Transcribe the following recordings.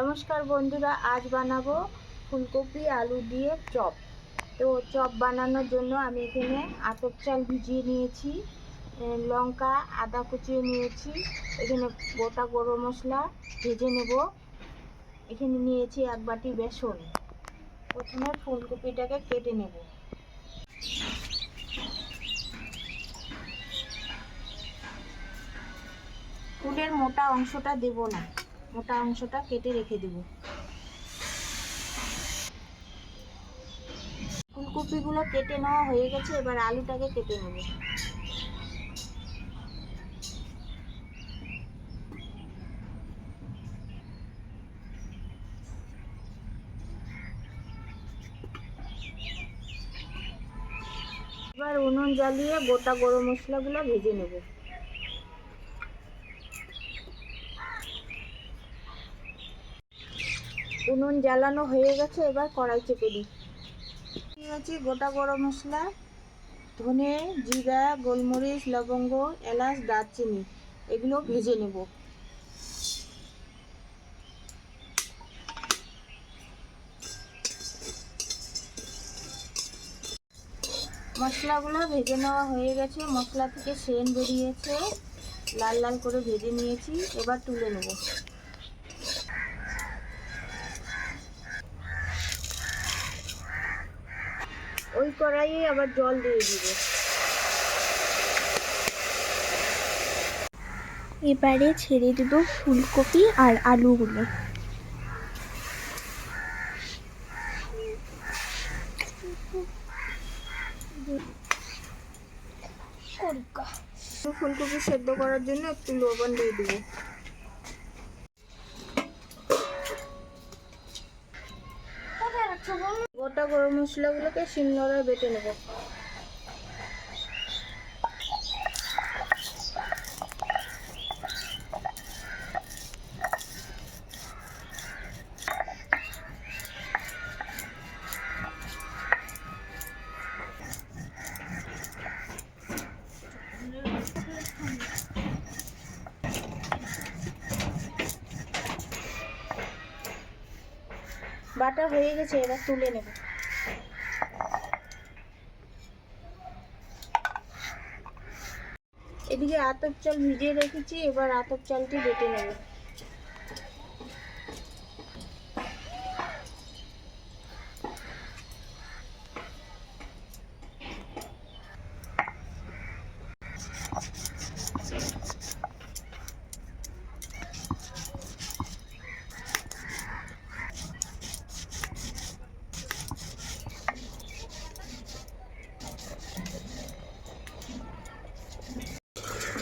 নমস্কার বন্ধুরা, আজ বানাবো ফুলকপি আলু দিয়ে চপ। তো চপ বানানোর জন্য আমি এখানে আতপ চাল ভিজিয়ে নিয়েছি লঙ্কা, আদা কুচিয়ে নিয়েছি, এখানে গোটা গরম মশলা ভেজে নেব। এখানে নিয়েছি এক বাটি বেসন। প্রথমে ফুলকপিটাকে কেটে নেব। ফুলের মোটা অংশটা দেব না। মোটা অংশটা কেটে রেখে দেব। ফুলকপিগুলো কেটে নেওয়া হয়ে গেছে, এবার আলুটাকে কেটে নেব। এবার উনুন জ্বালিয়ে গোটা গরম মশলাগুলো ভেজে নেব। উনুন জ্বালানো হয়ে গেছে, এবার কড়াই চেপে দিই। গেছি গোটা গরম মশলা, ধনে, জিরা, গোলমরিচ, লবঙ্গ, এলাচ, দারচিনি, এগুলো ভেজে নেব। মশলাগুলো ভেজে নেওয়া হয়ে গেছে, মশলা থেকে সেন বেরিয়েছে, লাল লাল করে ভেজে নিয়েছি, এবার তুলে নেব। কড়াইয়ে আবার জল দিয়ে দিব। এবারে ছেড়ে দেব ফুলকপি আর আলুগুলো। ফুলকপি সেদ্ধ করার জন্য একটু লবণ দিয়ে দেবো। গোটা গরম মশলাগুলোকে শিলনোড়ায় বেটে নেব। বাটা হয়ে গেছে, এবার তুলে নেব। এদিকে আতপ চাল ভিজিয়ে রেখেছি, এবার আতপ চালটি বেটে নেব।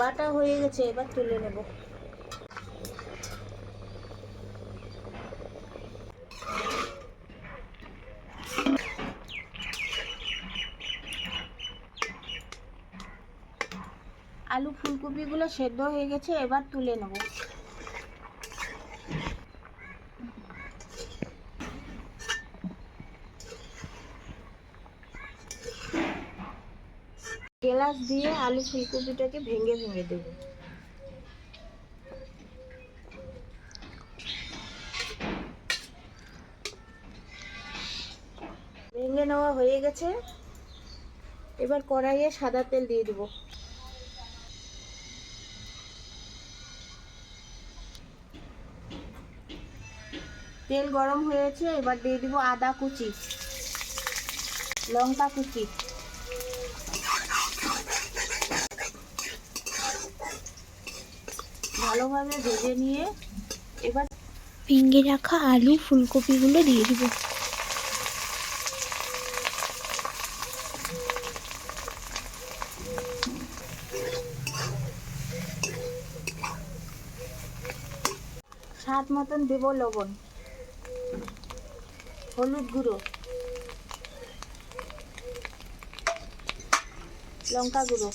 বাটা হয়ে গেছে এবার তুলে নেব। আলু ফুলকপিগুলো সেদ্ধ হয়ে গেছে এবার তুলে নেব। গ্লাস দিয়ে আলু ফুলকপিটাকে ভেঙে ভেঙে দেবো। ভেঙে নেওয়া হয়ে গেছে। এবার কড়াইয়ে সাদা তেল দিয়ে দেবো। তেল গরম হয়েছে, এবার দিয়ে দিব আদা কুচি, লঙ্কা কুচি। ভালোভাবে ভেজে নিয়ে এবার ভেঙে রাখা আলু ফুলকপিগুলো দিয়ে দিব। স্বাদ মতন দেব লবণ হলুদ গুঁড়ো লঙ্কা গুঁড়ো।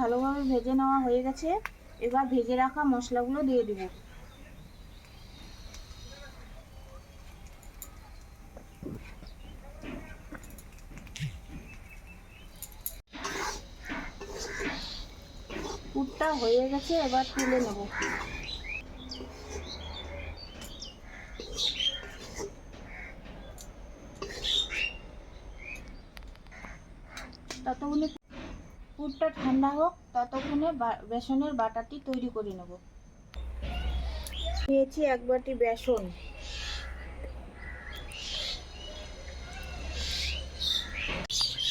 ভালোভাবে ভেজে নেওয়া হয়ে গেছে, এবার ভেজে রাখা মশলাগুলো দিয়ে দেব। কুটটা হয়ে গেছে, এবার তুলে নেব। পুরটা ঠান্ডা হোক, ততক্ষণে বেসনের বাটাটি তৈরি করে নেব। নিয়েছি এক বাটি বেসন।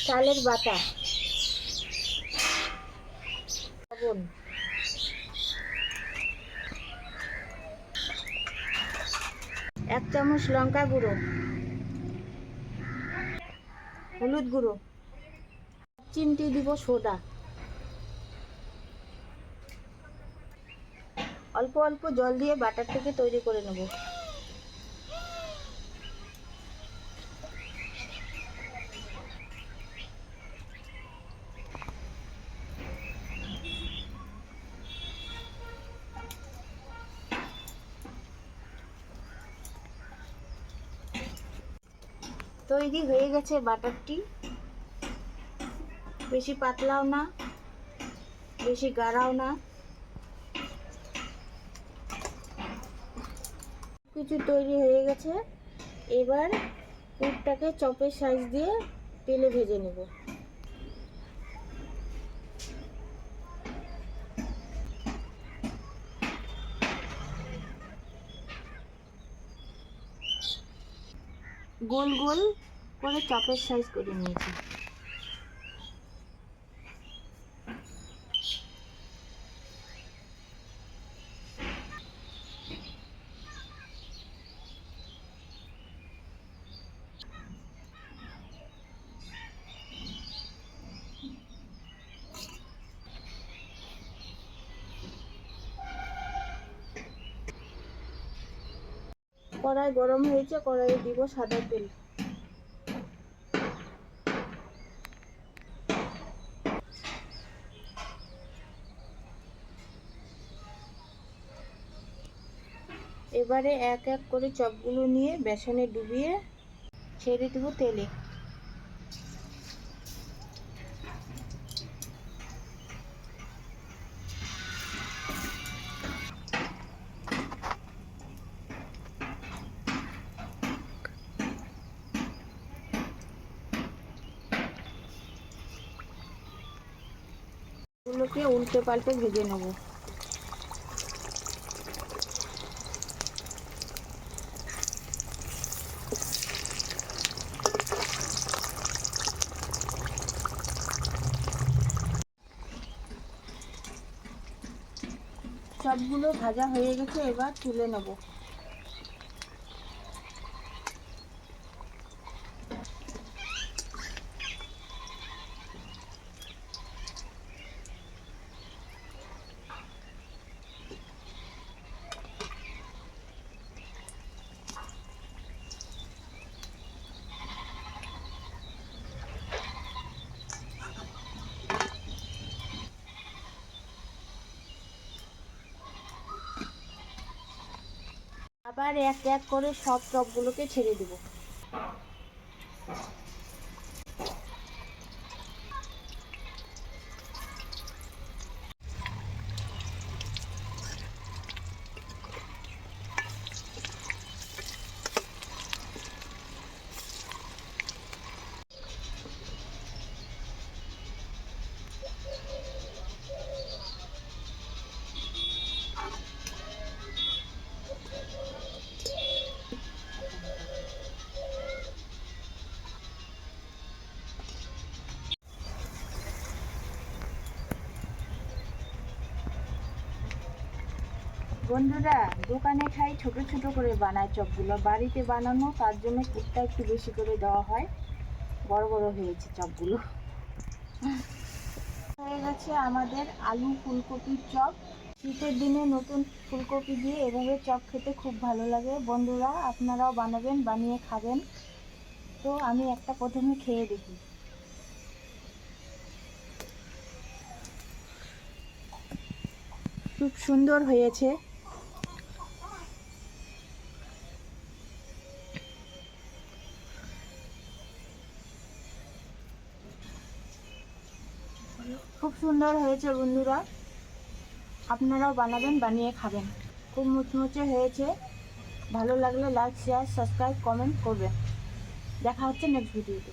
চালের বাটা। লবণ। এক চামচ লঙ্কা গুঁড়ো। হলুদ গুঁড়ো। চিমটি দিব সোডা। অল্প অল্প জল দিয়ে বাটারটাকে তৈরি করে নেব। তৈরি হয়ে গেছে বাটারটি। বেশি পাতলাও না, বেশি গাঢ়াও না। কিছু তৈরি হয়ে গেছে। এবার পুরটাকে চপের সাইজ দিয়ে তেলে ভেজে নেব। গোল গোল করে চপের সাইজ করে নিয়েছি। কড়াই গরম হয়েছে, কড়াইয়ে দিব সাদা তেল। এবারে এক এক করে চপগুলো নিয়ে বেসনে ডুবিয়ে ছেড়ে দেবো তেলে। গুলোকে উল্টে পাল্টে ভেজে নেব। সবগুলো ভাজা হয়ে গেছে এবার তুলে নেব। আবার এক এক করে সব চপগুলোকে ছেড়ে দেব। বন্ধুরা, দোকানে খাই ছোট ছোট করে বানায় চপগুলো। বাড়িতে বানানো, তার জন্য কুটটা একটু বেশি করে দেওয়া হয়। বড় বড় হয়েছে চপগুলো। হয়ে গেছে আমাদের আলু ফুলকপির চপ। শীতের দিনে নতুন ফুলকপি দিয়ে এভাবে চপ খেতে খুব ভালো লাগে। বন্ধুরা, আপনারাও বানাবেন, বানিয়ে খাবেন। তো আমি একটা প্রথমে খেয়ে দেখি। খুব সুন্দর হয়েছে। খুব সুন্দর হয়েছে বন্ধুরা। আপনারাও বানাবেন, বানিয়ে খাবেন। খুব মুচমুচে হয়েছে। ভালো লাগলে লাইক শেয়ার সাবস্ক্রাইব কমেন্ট করবেন। দেখা হচ্ছে নেক্সট ভিডিওতে